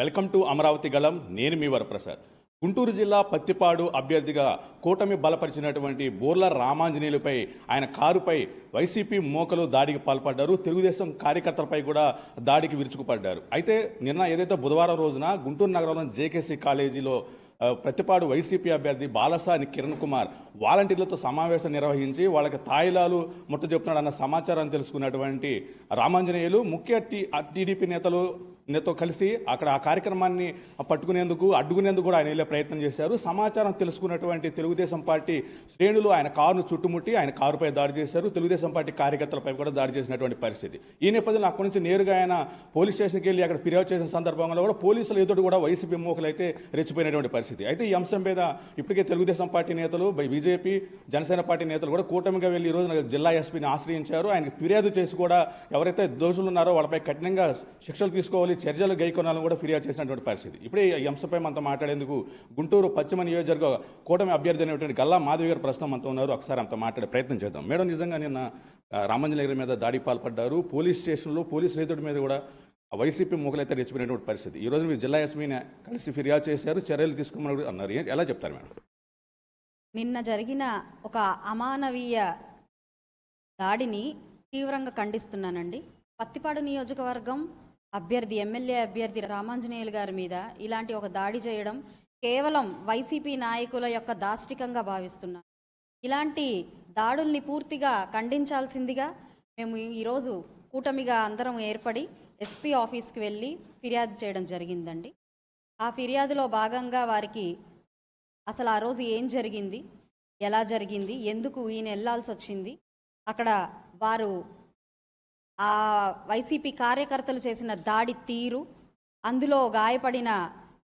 Welcome to Amaravati గళం. నేను మీ వరప్రసాద్. గుంటూరు జిల్లా పత్తిపాడు అభ్యర్థిగా కూటమి బలపరిచినటువంటి బోర్ల రామాంజనేయులపై ఆయన కారుపై వైసీపీ మోకలు దాడికి పాల్పడ్డారు. తెలుగుదేశం కార్యకర్తలపై కూడా దాడికి విరుచుకుపడ్డారు. అయితే నిన్న ఏదైతే బుధవారం రోజున గుంటూరు నగరంలోని జేకేసీ కాలేజీలో ప్రతిపాడు వైసీపీ అభ్యర్థి బాలసాని కిరణ్ కుమార్ వాలంటీర్లతో సమావేశం నిర్వహించి వాళ్ళకి తాయిలాలు ముట్ట చెప్తున్నాడన్న సమాచారం తెలుసుకున్నటువంటి రామాంజనేయులు ముఖ్య టీ టీడీపీ నేతలు నేతో కలిసి అక్కడ ఆ కార్యక్రమాన్ని పట్టుకునేందుకు అడ్డుకునేందుకు కూడా ఆయన వెళ్ళే ప్రయత్నం చేశారు. సమాచారం తెలుసుకున్నటువంటి తెలుగుదేశం పార్టీ శ్రేణులు ఆయన కారును చుట్టుముట్టి ఆయన కారుపై దాడి చేశారు. తెలుగుదేశం పార్టీ కార్యకర్తలపై కూడా దాడి చేసినటువంటి పరిస్థితి. ఈ నేపథ్యంలో అక్కడి నుంచి నేరుగా ఆయన పోలీస్ స్టేషన్కి వెళ్ళి అక్కడ ఫిర్యాదు చేసిన సందర్భంలో కూడా పోలీసులు ఎదుటి కూడా వైసీపీ మోకలు అయితే రెచ్చిపోయినటువంటి పరిస్థితి. అయితే ఈ అంశం మీద ఇప్పటికే తెలుగుదేశం పార్టీ నేతలు బీజేపీ జనసేన పార్టీ నేతలు కూడా కూటమిగా వెళ్ళి ఈరోజు జిల్లా ఎస్పీని ఆశ్రయించారు. ఆయనకు ఫిర్యాదు చేసి కూడా ఎవరైతే దోషులు ఉన్నారో వాళ్ళపై కఠినంగా శిక్షలు తీసుకోవాలి చర్యలు గైకొనాలని కూడా ఫిర్యాదు చేసినటువంటి పరిస్థితి. ఇప్పుడే ఈ అంశంపై మనతో మాట్లాడేందుకు గుంటూరు పశ్చిమ నియోజకవర్గ కూటమి అభ్యర్థి అనేటువంటి గల్లా మాధవి గారు ప్రస్తుతం మనతో ఉన్నారు. ఒకసారి అంత మాట్లాడే ప్రయత్నం చేద్దాం. మేడం నిజంగా నిన్న రామంజనగిరి మీద దాడి పాల్పడ్డారు. పోలీస్ స్టేషన్లో పోలీస్ రైతుడి మీద కూడా వైసీపీ మూకలైతే రెచ్చిపోయినటువంటి పరిస్థితి. ఈ రోజు మీరు జిల్లా ఎస్మీని కలిసి ఫిర్యాదు చేశారు చర్యలు తీసుకోమని అన్నారు. ఎలా చెప్తారు మేడం? నిన్న జరిగిన ఒక అమానవీయ దాడిని తీవ్రంగా ఖండిస్తున్నానండి. పత్తిపాడు నియోజకవర్గం అభ్యర్థి ఎమ్మెల్యే అభ్యర్థి రామాంజనేయులు గారి మీద ఇలాంటి ఒక దాడి చేయడం కేవలం వైసీపీ నాయకుల యొక్క దాష్టికంగా భావిస్తున్నాను. ఇలాంటి దాడుల్ని పూర్తిగా ఖండించాల్సిందిగా మేము ఈరోజు కూటమిగా అందరం ఏర్పడి ఎస్పీ ఆఫీస్కి వెళ్ళి ఫిర్యాదు చేయడం జరిగిందండి. ఆ ఫిర్యాదులో భాగంగా వారికి అసలు ఆ రోజు ఏం జరిగింది? ఎలా జరిగింది? ఎందుకు ఈయన వెళ్ళాల్సి వచ్చింది అక్కడ వారు ఆ వైసీపీ కార్యకర్తలు చేసిన దాడి తీరు అందులో గాయపడిన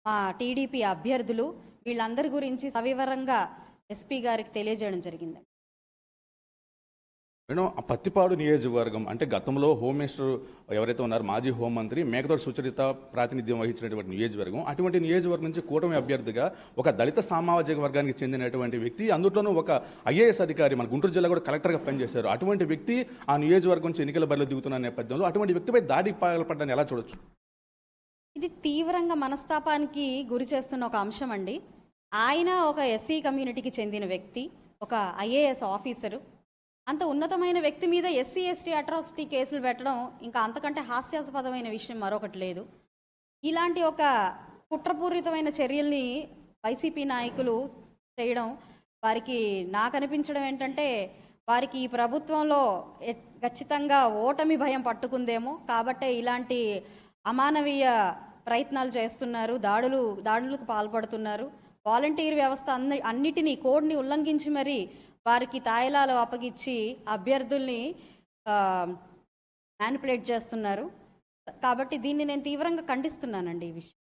మా టీడీపీ అభ్యర్థులు వీళ్ళందరి గురించి సవివరంగా ఎస్పీ గారికి తెలియజేయడం జరిగింది మేడం ఆ పత్తిపాడు నియోజకవర్గం అంటే గతంలో హోమ్ మినిస్టర్ ఎవరైతే ఉన్నారో మాజీ హోంమంత్రి మేకతోటి సుచరిత ప్రాతినిధ్యం వహించినటువంటి నియోజకవర్గం అటువంటి నియోజకవర్గం నుంచి కూటమి అభ్యర్థిగా ఒక దళిత సామాజిక వర్గానికి చెందినటువంటి వ్యక్తి అందులోనూ ఒక ఐఏఎస్ అధికారి మన గుంటూరు జిల్లా కూడా కలెక్టర్గా పనిచేశారు. అటువంటి వ్యక్తి ఆ నియోజకవర్గం నుంచి ఎన్నికల బరిలో దిగుతున్న నేపథ్యంలో అటువంటి వ్యక్తిపై దాడి పాల్పడ్డాన్ని ఎలా చూడొచ్చు? ఇది తీవ్రంగా మనస్తాపానికి గురి చేస్తున్న ఒక అంశం అండి. ఆయన ఒక ఎస్సీ కమ్యూనిటీకి చెందిన వ్యక్తి ఒక ఐఏఎస్ ఆఫీసరు. అంత ఉన్నతమైన వ్యక్తి మీద ఎస్సీ ఎస్టీ అట్రాసిటీ కేసులు పెట్టడం ఇంకా అంతకంటే హాస్యాస్పదమైన విషయం మరొకటి లేదు. ఇలాంటి ఒక కుట్రపూరితమైన చర్యల్ని వైసీపీ నాయకులు చేయడం వారికి నాకు అనిపించడం ఏంటంటే వారికి ఈ ప్రభుత్వంలో ఖచ్చితంగా ఓటమి భయం పట్టుకుందేమో కాబట్టే ఇలాంటి అమానవీయ ప్రయత్నాలు చేస్తున్నారు దాడులు దాడులకు పాల్పడుతున్నారు. వాలంటీర్ వ్యవస్థ అన్ని అన్నిటినీ కోడ్ని ఉల్లంఘించి మరి వారికి తాయిలాలు అప్పగించి అభ్యర్థుల్ని మ్యానిపులేట్ చేస్తున్నారు. కాబట్టి దీన్ని నేను తీవ్రంగా ఖండిస్తున్నానండి ఈ విషయం.